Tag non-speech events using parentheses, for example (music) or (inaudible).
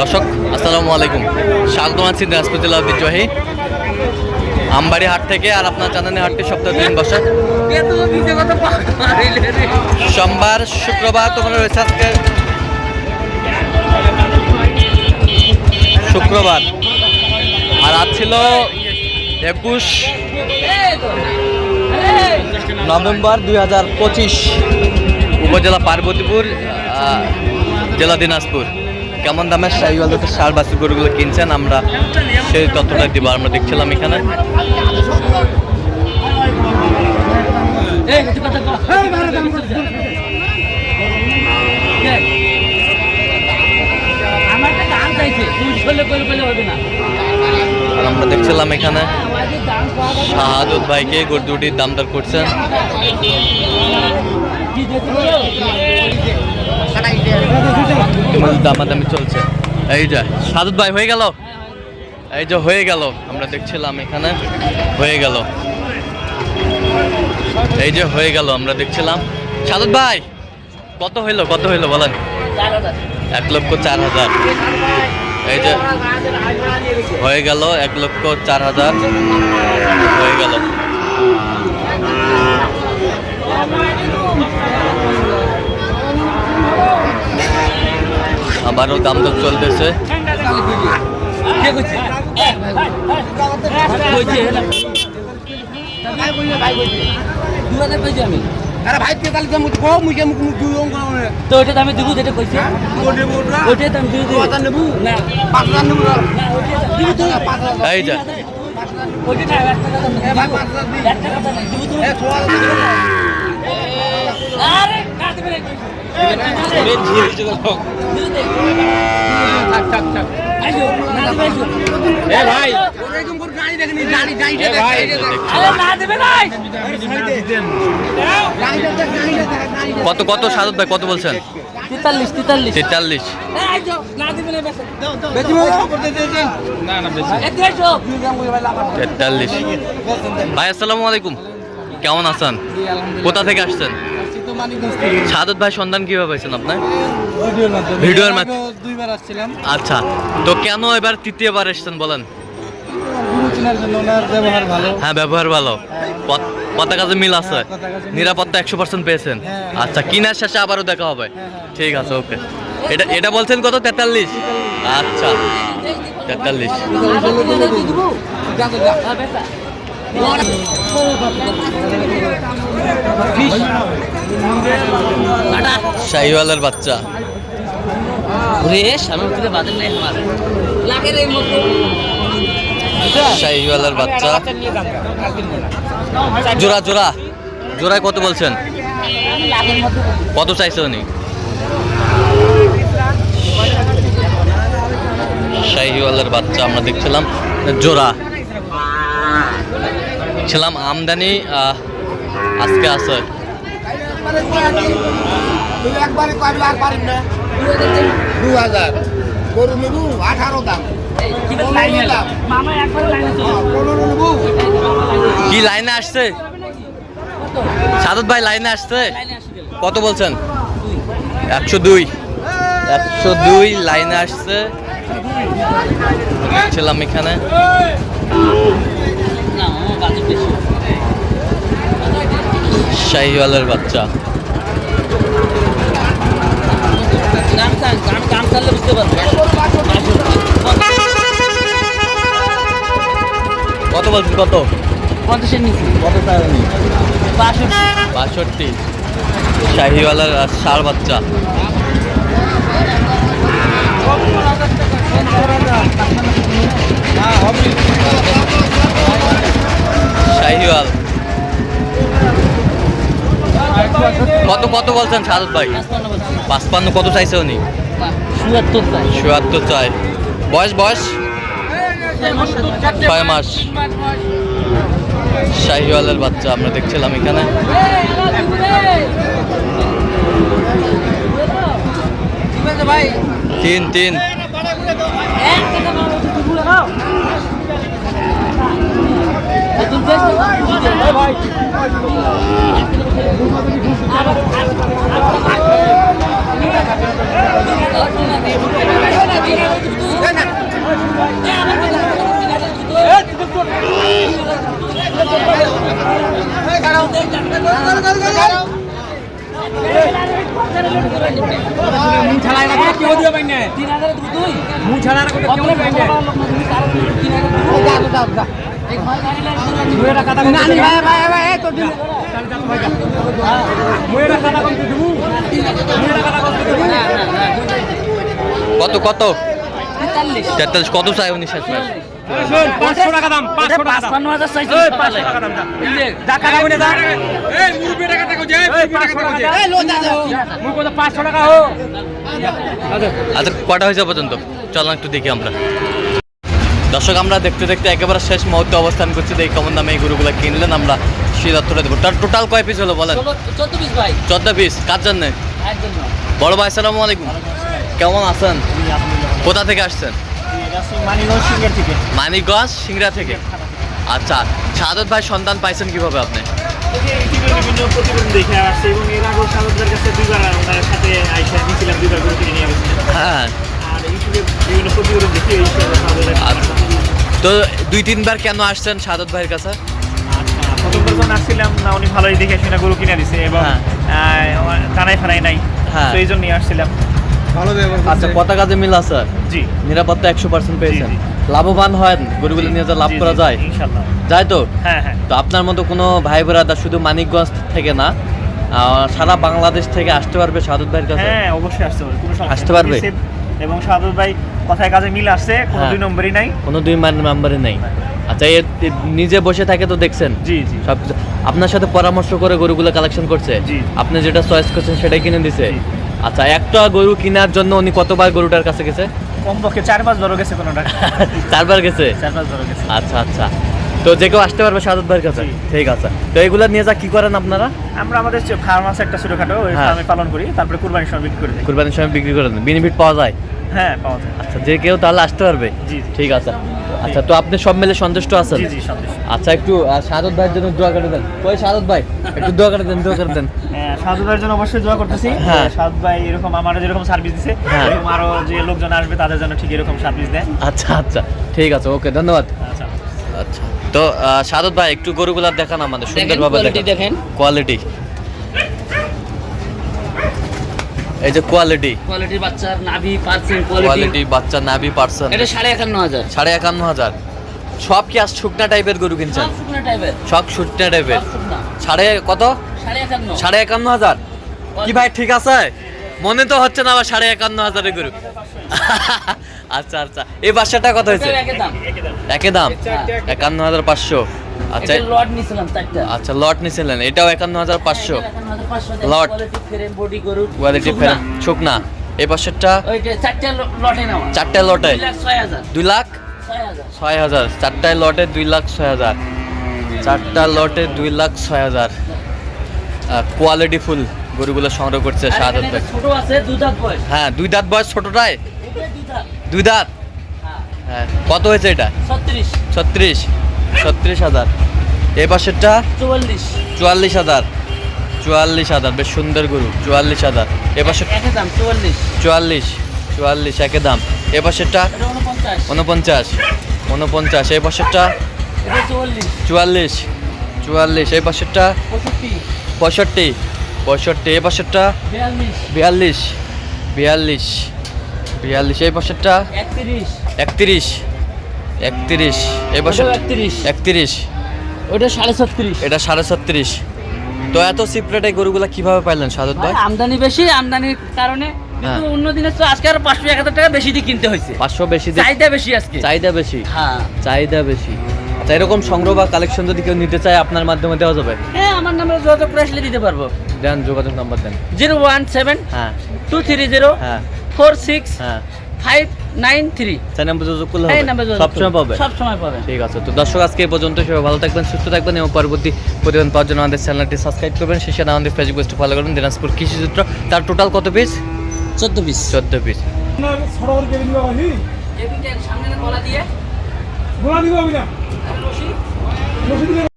দর্শক, আসসালামু আলাইকুম। স্বাগত আছি দিনাজপুর ঐতিহ্যবাহী আমবাড়ি হাট থেকে আর আপনার জানানি হাটটি সপ্তাহে দিন বসে সোমবার, শুক্রবার তোমার রয়েছে আজকে। শুক্রবার। আর আজ ছিল একুশ নভেম্বর দুই হাজার পঁচিশ। উপজেলা পার্বতীপুর জেলা দিনাজপুর। কেমন দামের শাহিওয়াল জাতের সার বাছুর গরুগুলো কিনছেন? আমরা সেই তথ্যটা দিব আমরা দেখছিলাম এখানে। আমার আর আমরা দেখছিলাম এখানে শাহাদুত ভাইকে গরু দুটির দাম দর করছেন কি দেখতে ইতিমধ্যে দামাদামি চলছে। এই যে শাহাদুত ভাই, হয়ে গেল? এই যে হয়ে গেল। আমরা দেখছিলাম এখানে। হয়ে গেল। এই যে হয়ে গেল, আমরা দেখছিলাম। শাহাদুত ভাই, কত হইল কত হইল বলেন? এক লক্ষ চার হাজার। এই যে হয়ে গেল, এক লক্ষ চার হাজার। হয়ে গেল আবারও দাম দর চলতেছে কে কইছে কইছে ভাই কইছে দু হাজার কইছি আমি আরে ভাই তেতাল্লিশ দাম কো মুখে মুখ মুখ দুই অঙ্ক করে তো ওইটা আমি দেবো যেটা কইছে। নেব ওইটা আমি দিব দু হাজার নেব? না। পাঁচ হাজার নেব না? না ওইটা দিব তো পাঁচ হাজার। এই যে। ওইটা না এক টাকা দাম। এ ভাই পাঁচ হাজার দিই এক টাকা দাম। দিব তো এ ছ হাজার আরে ভাই কত কত শাহাদুত ভাই কত বলছেন? তেতাল্লিশ তেতাল্লিশ। তেতাল্লিশ। তেতাল্লিশ। ভাই আসসালামু আলাইকুম। কেমন আছেন? কোথা থেকে আসছেন? সাদত ভাই সন্ধান কীভাবে পাইছেন আপনার? ভিডিওর মাধ্যমে। দুইবার আসছিলাম। আচ্ছা তো কেন এবার তৃতীয়বার এসেছেন বলেন? হ্যাঁ ব্যবহার ভালো। পত- পতাকাতে মিল আছে নিরাপত্তা একশো পার্সেন্ট পেয়েছেন। হ্যাঁ। আচ্ছা কিনার শেষে আবারও দেখা হবে। হ্যাঁ, হ্যাঁ। ঠিক আছে ওকে। এটা এটা বলছেন কত? তেতাল্লিশ? আচ্ছা তেতাল্লিশ। শাহিওয়ালের বাচ্চা। রে সামনে থেকে বাজার নাই আমার। লাগে রে মতো শাহিওয়ালের বাচ্চা। জোড়া জোড়া। জোড়ায় কত বলছেন? কত চাইছে উনি? শাহিওয়ালের বাচ্চা আমরা দেখছিলাম। জোড়া। ছিলাম আমদানি আহ, আজকে আছে। দু হাজার। গরু নেবু আঠারো দাম। কি লাইনে আসছে? সাদত ভাই লাইনে আসছে? কত বলছেন? একশো দুই। একশো দুই লাইনে আসছে। ছিলাম এখানে। বেশি। শাহিওয়ালের বাচ্চা। কত বলছেন কত? পঞ্চাশের নিচে। কত পাঁচশো বাষট্টি। শাহিওয়ালার ষাড় বাচ্চা। শাহিওয়াল কত বলছেন সাদত ভাই পাঁচপান্ন কত চাইছে উনি চুয়াত্তর চাই বয়স বয়স ছয় মাস শাহিওয়ালের বাচ্চা আমরা দেখছিলাম এখানে তিন তিন মুখ ছাড়া আর কোনো তিন হাজার কত কত কত? তেতাল্লিশ। কত চাই উনি শেষ ম্যাচ? পাঁচশো টাকা দাম পাঁচশো টাকা দাম আচ্ছা কটা হয়েছে পর্যন্ত? চলো একটু দেখি আমরা। দর্শক আমরা দেখতে দেখতে একেবারে শেষ মুহূর্তে অবস্থান করছি। দেখি কেমন দামে এই গরুগুলো কিনলেন আমরা সিদ্ধার্থটা দেবো। তার টোটাল কয় পিস হলো বলেন? চোদ্দ পিস কার জন্য? বড় ভাই আসসালামু আলাইকুম। কেমন আছেন? কোথা থেকে আসছেন? মানিকগঞ্জ সিংড়া থেকে। আচ্ছা সাদত ভাই সন্তান পাইছেন কীভাবে আপনি? হ্যাঁ তো দুই তিনবার কেন আসছেন সাদত ভাইয়ের কাছে? প্রথমবার যখন আসছিলাম না উনি ভালোই দেখে শুনে গরু কিনে দিছে এবং হ্যাঁ। কানাই ফানাই নাই। তো এই জন্যই আসছিলাম আচ্ছা কত কাজে মিল আছে জি। নিরাপত্তা একশো পার্সেন্ট পেয়েছেন। লাভবান হয় গরুগুলো নিয়ে যা লাভ করা যায়। ইনশাল্লাহ যায় তো হ্যাঁ হ্যাঁ। তো আপনার মতো কোনো ভাই ব্রাদার শুধু মানিকগঞ্জ থেকে না সারা বাংলাদেশ থেকে আসতে পারবে সাদত ভাইয়ের কাছে? হ্যাঁ অবশ্যই আসতে পারবে। আসতে পারবে? এবং সাদত ভাই কথায় কাজে মিল আসছে কোনো হ্যাঁ। দুই নম্বরই নাই। কোনো দুই মান নাম্বারে নেই। আচ্ছা এ নিজে বসে থাকে তো দেখছেন? জি জি। সব আপনার সাথে পরামর্শ করে গরুগুলো কালেকশন করছে। জি। আপনি যেটা চয়েস করছেন সেটাই কিনে দিছে। আচ্ছা একটা গরু কেনার জন্য উনি কতবার গরুটার কাছে গেছে? কমপক্ষে চার পাঁচ বারো গেছে কোনোটা। (laughs) চারবার গেছে? চার পাঁচ বারো গেছে। আচ্ছা আচ্ছা। তো যে কেউ আসতে পারবে সাদত ভাইয়ের কাছে। ঠিক আছে। তো এগুলা নিয়ে যা কি করেন আপনারা? আমরা আমাদের ফার্ম আছে একটা ছোটখাটো ওই হ্যাঁ। ফার্মে পালন করি তারপরে কুরবানির সময় বিক্রি করে দিই। কুরবানির সময় বিক্রি করেন বেনিফিট পাওয়া যায়? হ্যাঁ পাওয়া যায়। আচ্ছা যে কেউ তাহলে আসতে পারবে? জি ঠিক আছে। আচ্ছা তো আপনি সব মিলে সন্তুষ্ট আছেন? জি জি সন্দেশ আচ্ছা একটু সাদত ভাইয়ের জন্য দোয়া করে দেন। ওই সাদত ভাই? একটু দোয়া করে দেন দোয়া করে দেন। হ্যাঁ, সাধু ভাইয়ের জন্য অবশ্যই দোয়া করতেছি। হ্যাঁ। সাধু ভাই এরকম আমারও যেরকম সার্ভিস দিছে হ্যাঁ। এরকম আরও যে লোকজন আসবে তাদের জন্য ঠিক এরকম সার্ভিস দেয়। আচ্ছা আচ্ছা। ঠিক আছে ওকে ধন্যবাদ। আচ্ছা। আচ্ছা। তো সাদত ভাই একটু গরুগুলা দেখান আমাদের সুন্দরভাবে কোয়ালিটি দেখেন। কোয়ালিটি এই যে কোয়ালিটি কোয়ালিটির বাচ্চার নাভি পার্সেন্ট কোয়ালিটি কোয়ালিটি বাচ্চা নাভি পার্সন এটা সাড়ে একান্ন হাজার। সাড়ে একান্ন হাজার। সব কি আজ শুকনা টাইপের গরু কিনছেন? সব শুকনো টাইপের সাড়ে কত? সাড়ে একান্ন। হাজার? কি ভাই ঠিক আছে? মনে তো হচ্ছে না আবার সাড়ে একান্ন হাজারের গরু। আচ্ছা আচ্ছা। এই বাচ্চাটা কত হয়েছে? একই দাম। একান্ন হাজার পাঁচশো। আচ্ছা লট নিছিলাম আচ্ছা লট নিছিলেন। এটাও একান্ন হাজার পাঁচশো। লট। কোয়ালিটি ফ্রেম বডি গরু কোয়ালিটি শুকনা। এই পাশেরটা? চারটা লটে দুই লাখ ছয় হাজার। চারটায় লটে দুই লাখ ছয় হাজার। চারটা লটে দুই লাখ ছয় হাজার। কোয়ালিটি ফুল গরুগুলো সংগ্রহ করছে বয়স। হ্যাঁ দুই দাঁত বয়স ছোটটায়। দুই দাঁত? হ্যাঁ। কত হয়েছে এটা? ছত্রিশ। ছত্রিশ। ছত্রিশ হাজার। এ পাশেরটা? চুয়াল্লিশ। চুয়াল্লিশ হাজার। চুয়াল্লিশ হাজার। বেশ সুন্দর গরু। চুয়াল্লিশ হাজার। এ পাশে চুয়াল্লিশ। চুয়াল্লিশ। চুয়াল্লিশ একে দাম। এ পাশেরটা? উনপঞ্চাশ উনপঞ্চাশ এই পাশেরটা? চুয়াল্লিশ। চুয়াল্লিশ। এই পাশেরটা? পঁয়ষট্টি। পঁয়ষট্টি। এই পাশেরটা? বিয়াল্লিশ। বিয়াল্লিশ। বিয়াল্লিশ। বিয়াল্লিশ এই পাশেরটা একত্রিশ। একত্রিশ। এই ওটাও একত্রিশ। ওটা সাড়ে ছত্রিশ। এটা সাড়ে ছত্রিশ। তো এত সিপ্রেটে গরুগুলা কীভাবে পাইলেন সাদত ভাই? আমদানি বেশি আমদানির কারণে কিন্তু হ্যাঁ। অন্য দিনের তো আজকে আরও পাঁচশো এক হাজার টাকা বেশি দিয়ে কিনতে হয়েছে। পাঁচশো বেশি চাহিদা বেশি আজকে। চাহিদা বেশি? হ্যাঁ। চাহিদা বেশি। আচ্ছা এরকম সংগ্রহ বা কালেকশন যদি কেউ নিতে চায় আপনার মাধ্যমে দেওয়া যাবে? হ্যাঁ আমার নাম্বার যোগাযোগ করে আসলে দিতে পারব। দেন যোগাযোগ নাম্বার দেন। জিরো ওয়ান সেভেন হ্যাঁ। টু থ্রি জিরো হ্যাঁ। ফোর সিক্স হ্যাঁ। ফাইভ নাইন থ্রি চার নাম্বার যোগাযোগ করলে হবে। নাম্বার সবসময় পাবে। সব সময় পাবে। ঠিক আছে তো দর্শক আজকে এই পর্যন্ত সবাই ভালো থাকবেন সুস্থ থাকবেন এবং পরবর্তী প্রতিবেদন পাওয়ার জন্য আমাদের চ্যানেলটি সাবস্ক্রাইব করবেন শেষে আমাদের ফেসবুক পেজটি ফলো করবেন দিনাজপুর কৃষিচিত্র। তার টোটাল কত পিস চোদ্দ পিস চোদ্দ পিস সামনে গলা দিয়ে। গোলা দিব আমি না।